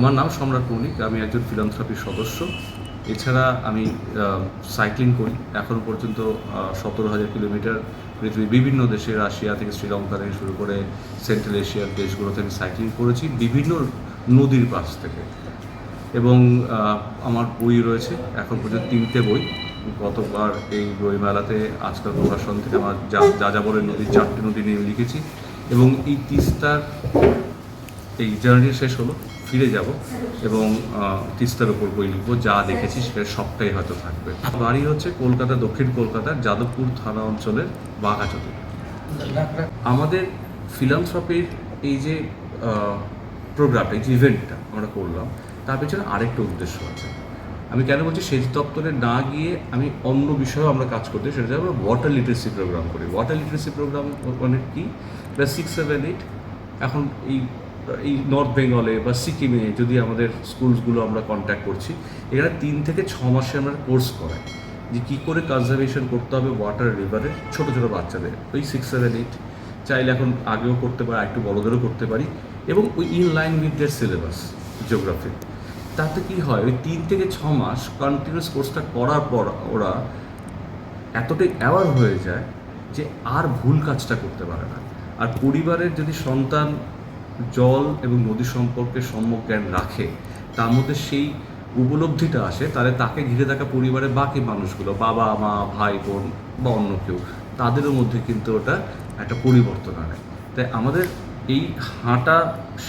আমার নাম সম্রাট মৌলিক আমি একজন ফিলান্থ্রাপির সদস্য। এছাড়া আমি সাইক্লিং করি। এখনও পর্যন্ত সতেরো হাজার কিলোমিটার পৃথিবীর বিভিন্ন দেশে, রাশিয়া থেকে শ্রীলঙ্কা থেকে শুরু করে সেন্ট্রাল এশিয়ার দেশগুলোতে আমি সাইক্লিং করেছি, বিভিন্ন নদীর পাশ থেকে। এবং আমার বই রয়েছে, এখন পর্যন্ত তিনটে বই। গতবার এই বই মেলাতে আজকাল প্রকাশন থেকে আমার যা যা যাবরের নদী চারটে নদী নিয়ে লিখেছি। এবং এই তিস্তার, এই জার্নি শেষ হলো। ফিরে যাব এবং তিস্তার ওপর বই লিখব, যা দেখেছি সেটা সবটাই হয়তো থাকবে। বাড়ি হচ্ছে কলকাতা, দক্ষিণ কলকাতার যাদবপুর থানা অঞ্চলের বাঘাচতে আমাদের ফিলান্থ্রপির এই যে প্রোগ্রামটা এই যে ইভেন্টটা আমরা করলাম, তার পেছনে আরেকটা উদ্দেশ্য আছে। আমি কেন বলছি সেচ দপ্তরে না গিয়ে আমি অন্য বিষয়েও আমরা কাজ করতে সেটা আমরা ওয়াটার লিটারেসি প্রোগ্রাম করি। ওয়াটার লিটারেসি প্রোগ্রাম মানে কি? প্লাস সিক্স সেভেন এইট এখন এই এই নর্থ বেঙ্গলে বা সিকিমে যদি আমাদের স্কুলসগুলো আমরা কন্ট্যাক্ট করছি এখানে তিন থেকে ছ মাসে আমরা কোর্স করাই যে কী করে কনজারভেশন করতে হবে ওয়াটার রিভারের ছোটো ছোটো বাচ্চাদের। ওই সিক্স সেভেন এইট চাইলে এখন আগেও করতে পারি একটু বড়দেরও করতে পারি। এবং ওই ইন লাইন উইথ দের সিলেবাস জিওগ্রাফি তাতে কি হয়, ওই তিন থেকে ছ মাস কন্টিনিউয়াস কোর্সটা করার পর ওরা এতটাই অ্যাওয়ার হয়ে যায় যে আর ভুল কাজটা করতে পারে না। আর পরিবারের যদি সন্তান জল এবং নদী সম্পর্কে সম্যক জ্ঞান রাখে, তার মধ্যে সেই উপলব্ধিটা আসে, তাহলে তাকে ঘিরে থাকা পরিবারের বাকি মানুষগুলো, বাবা, মা, ভাই, বোন বা অন্য কেউ তাদেরও মধ্যে কিন্তু ওটা একটা পরিবর্তন আনে। তাই আমাদের এই হাঁটা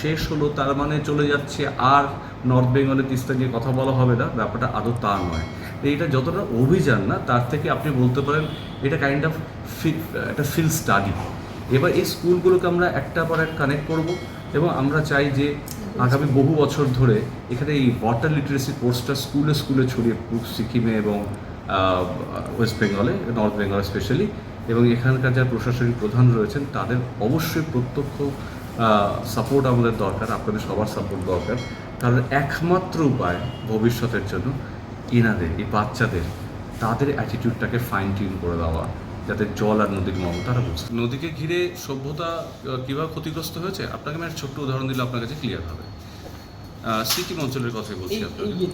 শেষ হলো, তার মানে চলে যাচ্ছে, আর নর্থ বেঙ্গলে তিস্তা নিয়ে কথা বলা হবে না, ব্যাপারটা আদৌ তা নয়। এইটা যতটা অভিযান না, তার থেকে আপনি বলতে পারেন, এটা কাইন্ড অফ একটা ফিল্ড স্টাডি এবার এই স্কুলগুলোকে আমরা একটা পর এক কানেক্ট করব। এবং আমরা চাই যে আগামী বহু বছর ধরে এখানে এই ওয়াটার লিটারেসি কোর্সটা স্কুলে স্কুলে ছড়িয়ে পড়ুক সিকিমে এবং ওয়েস্ট বেঙ্গলে নর্থ বেঙ্গল স্পেশালি এবং এখানকার যারা প্রশাসনিক প্রধান রয়েছেন, তাদের অবশ্যই প্রত্যক্ষ সাপোর্ট আমাদের দরকার, আপনাদের সবার সাপোর্ট দরকার। কারণ একমাত্র উপায় ভবিষ্যতের জন্য এনাদের এই বাচ্চাদের, তাদের অ্যাটিটিউডটাকে ফাইন টিউন করে দেওয়া। যাতে জল আর নদীর মমতারা বুঝতে নদীকে ঘিরে সভ্যতা কীভাবে ক্ষতিগ্রস্ত হয়েছে? আপনাকে আমি একটা ছোট্ট উদাহরণ দিলে আপনার কাছে ক্লিয়ার হবে। সিকিম অঞ্চলের কথাই বলছি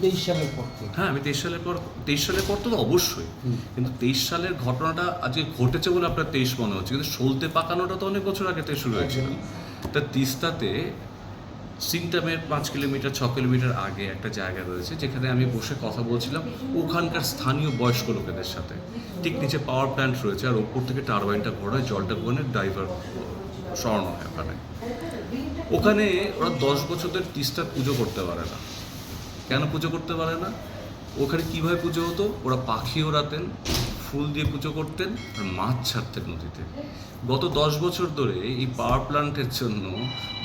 তেইশ সালের পর হ্যাঁ আমি তেইশ সালের পর তেইশ সালের পর তো অবশ্যই। কিন্তু তেইশ সালের ঘটনাটা আজকে ঘটেছে বলে আপনার তেইশ মনে হচ্ছে। কিন্তু সলতে পাকানোটা তো অনেক বছর আগে থেকে শুরু হয়েছিল। তা তিস্তাতে সিংটামের পাঁচ কিলোমিটার, ছ কিলোমিটার আগে একটা জায়গা রয়েছে যেখানে আমি বসে কথা বলছিলাম ওখানকার স্থানীয় বয়স্ক লোকেদের সাথে। ঠিক নিচে পাওয়ার প্ল্যান্ট রয়েছে আর ওপর থেকে টারবাইনটা ঘোরায়, জলটা ঘোরানো ড্রাইভার সরানো হয় ওখানে। ওখানে ওরা দশ বছরের তিস্তার পুজো করতে পারে না। কেন পুজো করতে পারে না? ওখানে কীভাবে পুজো হতো? ওরা পাখি ওড়াতেন ফুল দিয়ে পুজো করতেন আর মাছ ছাড়তেন নদীতে। গত দশ বছর ধরে এই পাওয়ার প্ল্যান্টের জন্য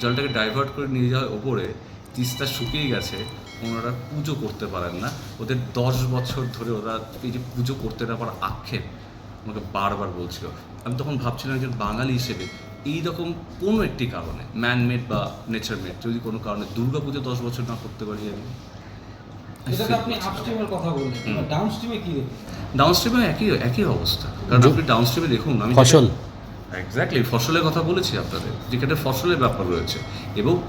জলটাকে ডাইভার্ট করে নিয়ে যাওয়ার ওপরে তিস্তা শুকিয়ে গেছে, ওনারা পুজো করতে পারেন না। ওদের দশ বছর ধরে ওরা এই যে পুজো করতে না পারার আক্ষেপ আমাকে বারবার বলছিল। আমি তখন ভাবছিলাম একজন বাঙালি হিসেবে এই রকম কোনো একটি কারণে ম্যানমেড বা নেচার মেড যদি কোনো কারণে দুর্গা পুজো দশ বছর না করতে পারি আমি। এটা আপনি আপস্ট্রিমের কথা বললেন। হুম। ডাউন স্ট্রিমে কি ডাউনস্ট্রিমে একই একই অবস্থা। কারণ আপনি ডাউনস্ট্রিমে দেখুন আমি ফসল। এক্স্যাক্টলি ফসলের কথা বলেছি আপনাদের। যেখানে ফসলের ব্যাপার রয়েছে। এবং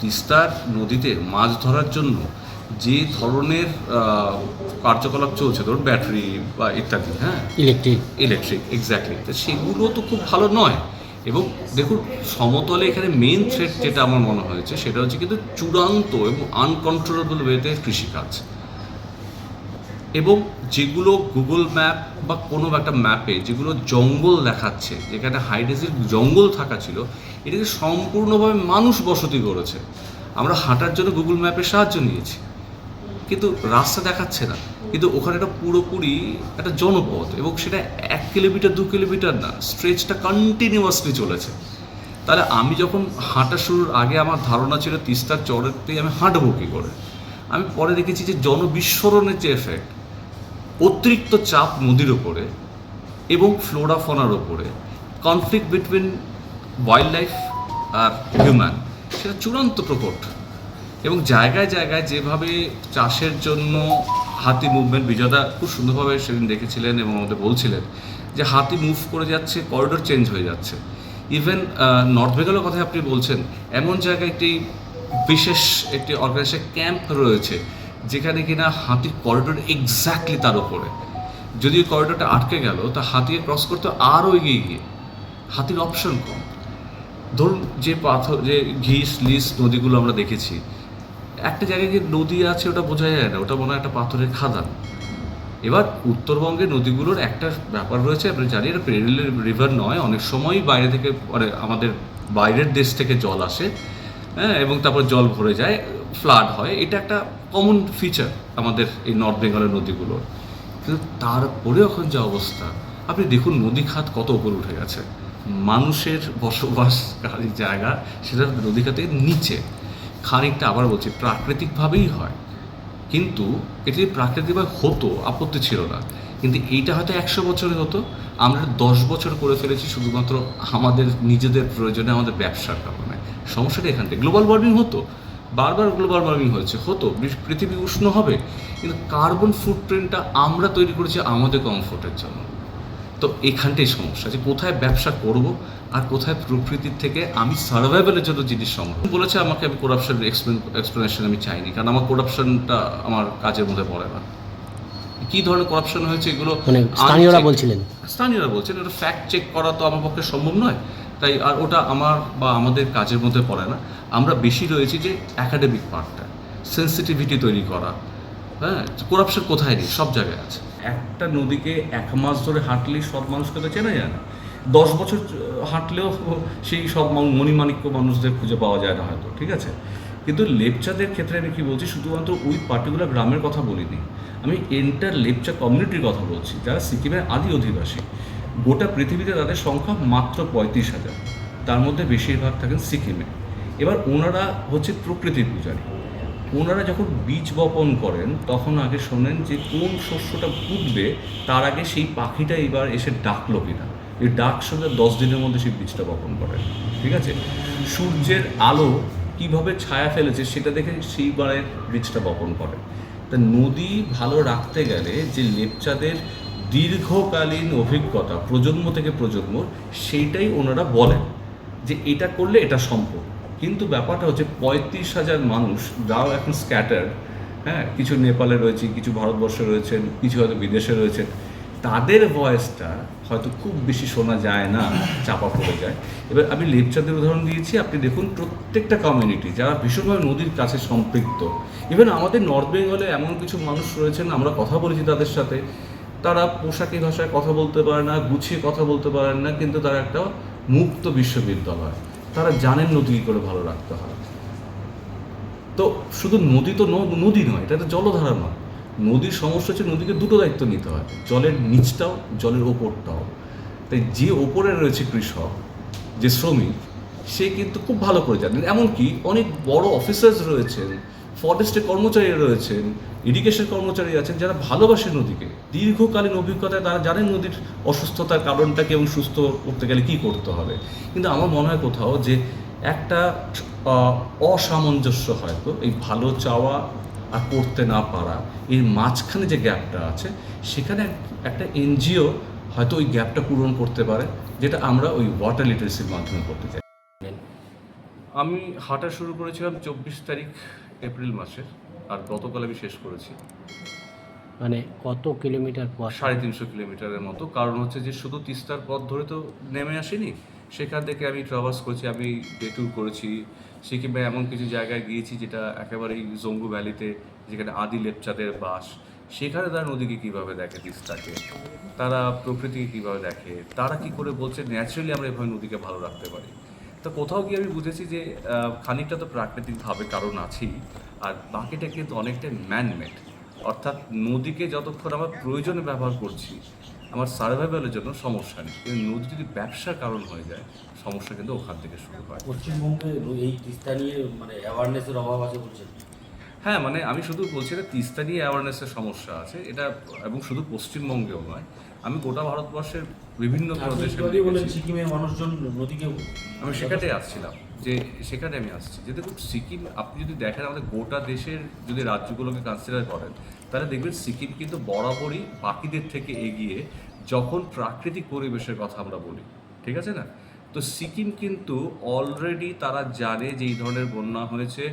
তিস্তার নদীতে মাছ ধরার জন্য যে ধরনের কার্যকলাপ চলছে ধরুন ব্যাটারি বা ইত্যাদি হ্যাঁ? ইলেকট্রিক ইলেকট্রিক এক্স্যাক্টলি তো সেগুলো তো খুব ভালো নয়। এবং দেখুন, সমতলে এখানে মেন থ্রেট যেটা আমার মনে হয়েছে, সেটা হচ্ছে কিন্তু চূড়ান্ত এবং আনকন্ট্রোলেবল ওয়েতে কৃষিকাজ। এবং যেগুলো গুগল ম্যাপ বা কোনো একটা ম্যাপে যেগুলো জঙ্গল দেখাচ্ছে, যেখানে হাইডেসির জঙ্গল থাকা ছিল, এটাকে সম্পূর্ণভাবে মানুষ বসতি করেছে। আমরা হাঁটার জন্য গুগল ম্যাপের সাহায্য নিয়েছি। কিন্তু রাস্তা দেখাচ্ছে না। কিন্তু ওখানে একটা পুরোপুরি একটা জনপথ এবং সেটা এক কিলোমিটার, দু কিলোমিটার না স্ট্রেচটা কন্টিনিউয়াসলি চলেছে। তাহলে আমি যখন হাঁটা শুরুর আগে আমার ধারণা ছিল তিস্তার চরেতেই আমি হাঁটবো কী করে? আমি পরে দেখেছি যে জনবিস্ফোরণের যে এফেক্ট অতিরিক্ত চাপ নদীর ওপরে এবং ফ্লোরা ফনার ওপরে কনফ্লিক্ট বিটুইন ওয়াইল্ড লাইফ আর হিউম্যান সেটা চূড়ান্ত প্রকট। এবং জায়গায় জায়গায় যেভাবে চাষের জন্য হাতি মুভমেন্ট বিজয়দা খুব সুন্দরভাবে সেদিন দেখেছিলেন এবং আমাদের বলছিলেন যে হাতি মুভ করে যাচ্ছে করিডোর চেঞ্জ হয়ে যাচ্ছে। ইভেন নর্থ বেঙ্গলের কথা আপনি বলছেন, এমন জায়গায় একটি বিশেষ একটি অর্গানাইজেশন ক্যাম্প রয়েছে, যেখানে কিনা হাতির করিডোর এক্স্যাক্টলি তার উপরে। যদি করিডোরটা আটকে গেল, তা হাতিকে ক্রস করতে আরও এগিয়ে গিয়ে। হাতির অপশন কম। ধরুন, যে পাথর, যে ঘিস, লিস নদীগুলো আমরা দেখেছি একটা জায়গায় গিয়ে নদী আছে, ওটা বোঝা যায় না। ওটা মনে হয় একটা পাথরের খাদান। এবার উত্তরবঙ্গে নদীগুলোর একটা ব্যাপার রয়েছে, আপনি জানি এটা পেরিল রিভার নয়, অনেক সময়ই বাইরে থেকে মানে আমাদের বাইরের দেশ থেকে জল আসে হ্যাঁ এবং তারপর জল ভরে যায়, ফ্লাড হয়। এটা একটা কমন ফিচার আমাদের এই নর্থ বেঙ্গলের নদীগুলোর। কিন্তু তারপরে এখন যা অবস্থা, আপনি দেখুন, নদী খাত কত উপরে উঠে গেছে। মানুষের বসবাসকারী জায়গা, সেটা নদী খাতের নিচে। খানিকটা আবার বলছি, প্রাকৃতিকভাবেই হয়। কিন্তু এটি যদি প্রাকৃতিকভাবে হতো, আপত্তি ছিল না। কিন্তু এইটা হয়তো একশো বছরে হতো, আমরা দশ বছর করে ফেলেছি শুধুমাত্র আমাদের নিজেদের প্রয়োজনে আমাদের ব্যবসার কারণে। সমস্যাটা এখান থেকে গ্লোবাল ওয়ার্মিং হতো, বারবার গ্লোবাল ওয়ার্মিং হয়েছে, হতো পৃথিবী উষ্ণ হবে, কিন্তু কার্বন ফুটপ্রিন্টটা আমরা তৈরি করেছি আমাদের কমফোর্টের জন্য। তো এখানটাই সমস্যা যে কোথায় ব্যবসা করব আর কোথায় প্রকৃতির থেকে আমি সার্ভাইভালের জন্য জিনিস সংগ্রহ বলেছে আমাকে আমি করাপশন এক্সপ্লেনেশন আমি চাইনি কারণ আমার করাপশনটা আমার কাজের মধ্যে পড়ে না। কি ধরনের করাপশন হয়েছে এগুলো? মানে স্থানীয়রা বলছিলেন। স্থানীয়রা বলছেন এটা ফ্যাক্ট চেক করা তো আমার পক্ষে সম্ভব নয়। তাই আর ওটা আমার বা আমাদের কাজের মধ্যে পড়ে না। আমরা বেশি রয়েছি যে একাডেমিক পার্টটা সেন্সিটিভিটি তৈরি করা। হ্যাঁ করাপশন কোথায় নেই? সব জায়গায় আছে। একটা নদীকে এক মাস ধরে হাঁটলেই সব মানুষকে তো চেনা যায় না। দশ বছর হাঁটলেও সেই সব মণিমাণিক্য মানুষদের খুঁজে পাওয়া যায় না হয়তো, ঠিক আছে? কিন্তু লেপচাদের ক্ষেত্রে আমি কি বলছি, শুধুমাত্র ওই পার্টিকুলার গ্রামের কথা বলিনি। আমি এন্টার লেপচা কমিউনিটির কথা বলছি, যারা সিকিমের আদি অধিবাসী। গোটা পৃথিবীতে তাদের সংখ্যা মাত্র পঁয়ত্রিশ হাজার। তার মধ্যে বেশিরভাগ থাকেন সিকিমে। এবার ওনারা হচ্ছে প্রকৃতির পূজারী। ওনারা যখন বীজ বপন করেন, তখন আগে শোনেন যে কোন শস্যটা ফুটবে, তার আগে সেই পাখিটা এবার এসে ডাকলো কিনা। এই ডাক শুনে দশ দিনের মধ্যে সেই বীজটা বপন করেন। ঠিক আছে? সূর্যের আলো কীভাবে ছায়া ফেলেছে, সেটা দেখে সেইবারের বীজটা বপন করে তা নদী ভালো রাখতে গেলে যে লেপচাদের দীর্ঘকালীন অভিজ্ঞতা, প্রজন্ম থেকে প্রজন্ম, সেইটাই ওনারা বলেন যে এটা করলে এটা সম্ভব। কিন্তু ব্যাপারটা হচ্ছে পঁয়ত্রিশ হাজার মানুষ যাও এখন স্ক্যাটার্ড হ্যাঁ কিছু নেপালে রয়েছে, কিছু ভারতবর্ষে রয়েছেন কিছু হয়তো বিদেশে রয়েছেন তাদের ভয়েসটা হয়তো খুব বেশি শোনা যায় না, চাপা পড়ে যায়। এবার আমি লেপচাদের উদাহরণ দিয়েছি, আপনি দেখুন প্রত্যেকটা কমিউনিটি যারা ভীষণভাবে নদীর কাছে সম্পৃক্ত ইভেন আমাদের নর্থ বেঙ্গলে এমন কিছু মানুষ রয়েছেন, আমরা কথা বলেছি তাদের সাথে, তারা পোশাকি ভাষায় কথা বলতে পারে না, গুছিয়ে কথা বলতে পারেন না, কিন্তু তারা একটা মুক্ত বিশ্ববিদ্যালয়। তারা জানেন নদী করে ভালো রাখতে হয়। তো শুধু নদী তো নদী নয়, এটা তো জলধারা নয়। নদীর সমস্যা হচ্ছে নদীকে দুটো দায়িত্ব নিতে হয়, জলের নিচটাও, জলের ওপরটাও। তাই যে ওপরে রয়েছে কৃষক, যে শ্রমিক, সে কিন্তু খুব ভালো করে জানেন। এমনকি অনেক বড় অফিসার্স রয়েছেন ফরেস্টের কর্মচারী রয়েছেন, ইরিগেশন কর্মচারী আছেন যারা ভালোবাসে নদীকে। দীর্ঘকালীন অভিজ্ঞতায় তারা জানেন নদীর অসুস্থতার কারণটাকে এবং সুস্থ করতে গেলে কী করতে হবে। কিন্তু আমার মনে হয় কোথাও যে একটা অসামঞ্জস্য হয়তো এই ভালো চাওয়া আর করতে না পারা, এর মাঝখানে যে গ্যাপটা আছে, সেখানে একটা এনজিও হয়তো ওই গ্যাপটা পূরণ করতে পারে, যেটা আমরা ওই ওয়াটার লিটারেসির মাধ্যমে করতে চাই। আমি হাঁটা শুরু করেছিলাম চব্বিশ তারিখ এপ্রিল মাসের আর গতকাল আমি শেষ করেছি। মানে কত কিলোমিটার পর সাড়ে তিনশো কিলোমিটারের মতো। কারণ হচ্ছে যে শুধু তিস্তার পথ ধরে তো নেমে আসেনি সেখান থেকে আমি ট্রাভার্স করেছি আমি ডেটুর করেছি। সিকিমে এমন কিছু জায়গায় গিয়েছি যেটা একেবারেই জঙ্গু ভ্যালিতে যেখানে আদি লেপচাদের বাস। সেখানে তারা নদীকে কীভাবে দেখে তিস্তাকে? তারা প্রকৃতিকে কীভাবে দেখে? তারা কি করে বলছে ন্যাচারালি আমরা এভাবে নদীকে ভালো রাখতে পারি। তো কোথাও গিয়ে আমি বুঝেছি যে খানিকটা তো প্রাকৃতিকভাবে কারণ আছেই। আর বাকিটা কিন্তু অনেকটাই ম্যানমেড অর্থাৎ নদীকে যতক্ষণ আমার প্রয়োজনে ব্যবহার করছি আমার সার্ভাইভালের জন্য সমস্যা নেই। কিন্তু নদী যদি ব্যবসার কারণ হয়ে যায় সমস্যা কিন্তু ওখান থেকে শুরু হয়। পশ্চিমবঙ্গে এই তিস্তা নিয়ে মানে অ্যাওয়ারনেসের অভাব আছে বলছেন? হ্যাঁ মানে আমি শুধু বলছি না তিস্তা নিয়ে অ্যাওয়ারনেসের সমস্যা আছে। এটা এবং শুধু পশ্চিমবঙ্গেও নয় আমি গোটা ভারতবর্ষের বিভিন্ন প্রদেশে। সিকিমের মানুষজন নদীকে আমি সেখানেই আসছিলাম যে সেখানে আমি আসছি। যে দেখুন সিকিম আপনি যদি দেখেন আমাদের গোটা দেশের যদি রাজ্যগুলোকে কনসিডার করেন তাহলে দেখবেন সিকিম কিন্তু বরাবরই বাকিদের থেকে এগিয়ে যখন প্রাকৃতিক পরিবেশের কথা আমরা বলি ঠিক আছে না? তো সিকিম কিন্তু অলরেডি তারা জানে যে এই ধরনের বন্যা হয়েছে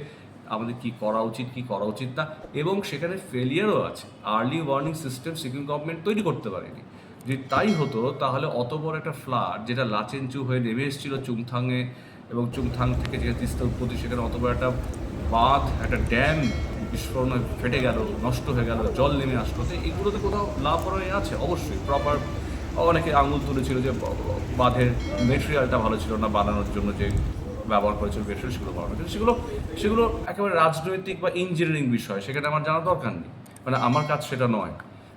আমাদের কি করা উচিত কি করা উচিত না এবং সেখানে ফেলিয়ারও আছে। Early warning system Sikkim government তৈরি করতে পারেনি। যদি তাই হতো, তাহলে অত বড় একটা ফ্লাড যেটা লাচেনচু হয়ে নেমে এসেছিল চুংথাংয়ে এবং চুংথাং থেকে যে তিস্তা উৎপত্তি সেখানে অত বড় একটা বাঁধ, একটা ড্যাম বিস্ফোরণ ফেটে গেল, নষ্ট হয়ে গেল, জল নেমে আসলো। তো এগুলোতে কোথাও লাভরয় আছে? অবশ্যই প্রপার অনেকে আঙুল তুলেছিল যে বাঁধের মেটেরিয়ালটা ভালো ছিল না, বানানোর জন্য যে ব্যবহার করেছিল মেটেরিয়াল সেগুলো বানানো কিন্তু সেগুলো সেগুলো একেবারে রাজনৈতিক বা ইঞ্জিনিয়ারিং বিষয়, সেখানে আমার জানা দরকার নেই। মানে আমার কাজ সেটা নয়।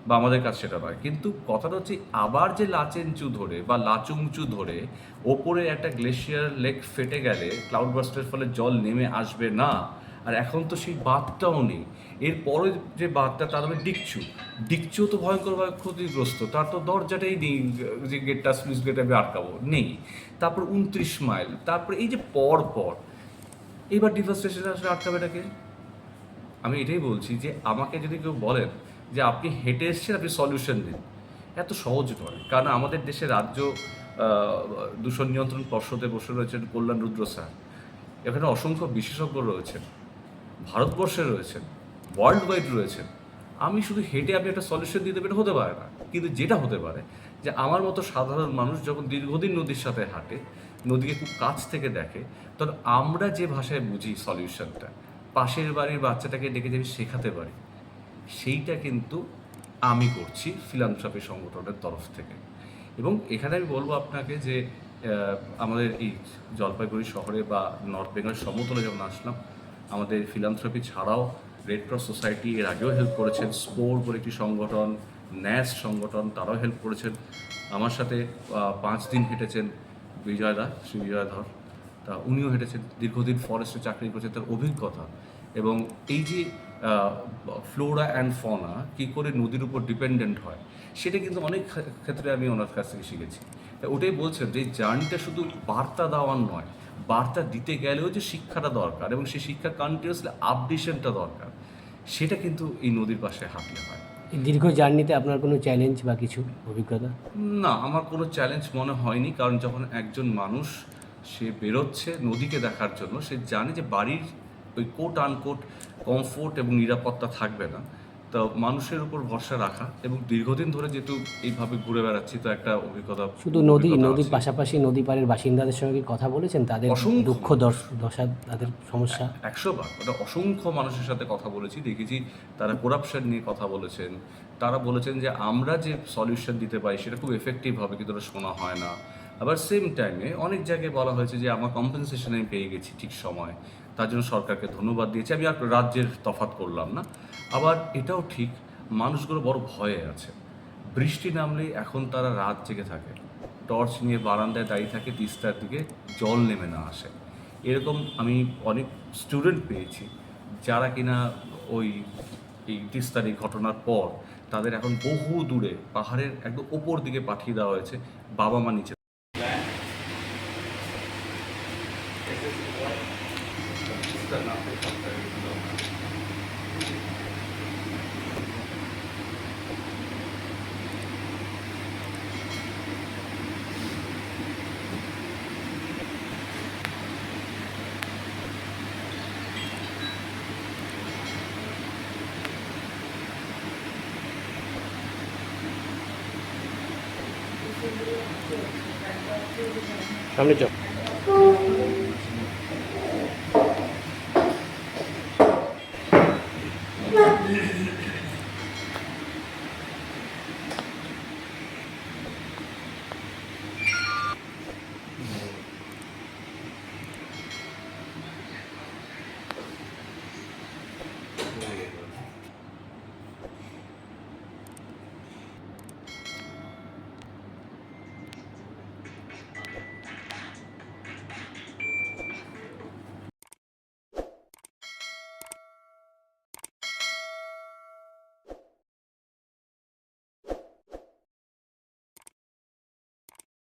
বা আমাদের কাছে সেটা নয় কিন্তু কথাটা হচ্ছে আবার যে লাচেনচু ধরে বা লাচুংচু ধরে ওপরে একটা গ্লেশিয়ার লেক ফেটে গেলে ক্লাউড বাস্টের ফলে জল নেমে আসবে না। আর এখন তো সেই বাঁধটাও নেই। এরপরে যে বাঁধটা তার মানে ডিকচু। ডিকচু তো ভয়ঙ্করভাবে ক্ষতিগ্রস্ত। তার তো দরজাটাই নেই, যে গেটটা স্লুইস গেটে আমি আটকাবো। নেই। তারপর উনত্রিশ মাইল। তারপর এই যে পর পর, এবার ডিফরেস্টেশন আসলে আটকাবেটাকে আমি এটাই বলছি যে আমাকে যদি কেউ বলেন যে আপনি হেঁটে এসছেন, আপনি সলিউশন দিন। এত সহজ নয়। কারণ আমাদের দেশে রাজ্য দূষণ নিয়ন্ত্রণ পর্ষদে বসে রয়েছেন কল্যাণ রুদ্র স্যার। এখানে অসংখ্য বিশেষজ্ঞ রয়েছেন। ভারতবর্ষে রয়েছেন। ওয়ার্ল্ড ওয়াইড রয়েছেন। আমি শুধু হেঁটে আপনি একটা সলিউশন দিয়ে দেবেন হতে পারে না, কিন্তু যেটা হতে পারে যে আমার মতো সাধারণ মানুষ যখন দীর্ঘদিন নদীর সাথে হাঁটে, নদীকে খুব কাছ থেকে দেখে, তখন আমরা যে ভাষায় বুঝি সলিউশনটা পাশের বাড়ির বাচ্চাটাকে ডেকে যে আমি শেখাতে পারি সেইটা কিন্তু আমি করছি ফিলান্থ্রাপি সংগঠনের তরফ থেকে। এবং এখানে আমি বলব আপনাকে যে আমাদের এই জলপাইগুড়ি শহরে বা নর্থ বেঙ্গল সমতলে যখন আসলাম, আমাদের ফিলান্থ্রাপি ছাড়াও রেড ক্রস সোসাইটি এর আগেও হেল্প করেছেন স্পোর বলে একটি সংগঠন ন্যাস সংগঠন তারাও হেল্প করেছেন। আমার সাথে পাঁচ দিন হেঁটেছেন বিজয় দা, শ্রী বিজয় ধর, তা উনিও হেঁটেছেন, দীর্ঘদিন ফরেস্টে চাকরি করেছেন, তার অভিজ্ঞতা। এবং এই যে ফ্লোরা অ্যান্ড ফনা কী করে নদীর উপর ডিপেন্ডেন্ট হয় সেটা কিন্তু অনেক ক্ষেত্রে আমি ওনার কাছ থেকে শিখেছি। তা ওটাই বলছেন যে জার্নিটা শুধু বার্তা দেওয়ার নয় বার্তা দিতে গেলেও যে শিক্ষাটা দরকার এবং সেই শিক্ষা কন্টিনিউসলি আপডেশনটা দরকার সেটা কিন্তু এই নদীর পাশে হাঁটলে হয়। দীর্ঘ জার্নিতে আপনার কোনো চ্যালেঞ্জ বা কিছু অভিজ্ঞতা? না আমার কোনো চ্যালেঞ্জ মনে হয়নি কারণ যখন একজন মানুষ সে বেরোচ্ছে নদীকে দেখার জন্য সে জানে যে বাড়ির ওই কোট আনকোট কমফোর্ট এবং নিরাপত্তা থাকবে না। তো মানুষের উপর ভরসা রাখা এবং দীর্ঘদিন ধরে যেহেতু এইভাবে ঘুরে বেড়াচ্ছি তো একটা অভিজ্ঞতা শুধু নদী নদীর পাশাপাশি নদী পাড়ের বাসিন্দাদের সঙ্গে কথা বলেছেন? তাদের অসংখ্য। দুঃখ দশা তাদের সমস্যা? একশো বার। ওটা অসংখ্য মানুষের সাথে কথা বলেছি দেখেছি তারা করাপশন নিয়ে কথা বলেছেন। তারা বলেছেন যে আমরা যে সলিউশন দিতে পারি সেটা খুব এফেক্টিভ হবে কিন্তু ওটা শোনা হয় না। আবার সেম টাইমে অনেক জায়গায় বলা হয়েছে যে আমার কম্পেনসেশন আমি পেয়ে গেছি ঠিক সময়। তার জন্য সরকারকে ধন্যবাদ দিয়েছি। আমি আর রাজ্যের তফাৎ করলাম না। আবার এটাও ঠিক, মানুষগুলো বড় ভয়ে আছে। বৃষ্টি নামলে এখন তারা রাত জেগে থাকে। টর্চ নিয়ে বারান্দায় দাঁড়িয়ে থাকে তিস্তার দিকে জল নেমে না আসে। এরকম আমি অনেক স্টুডেন্ট পেয়েছি, যারা কিনা ওই এই তিস্তার এই ঘটনার পর তাদের এখন বহু দূরে, পাহাড়ের একদম ওপর দিকে পাঠিয়ে দেওয়া হয়েছে বাবা মা নিচে সামনে চল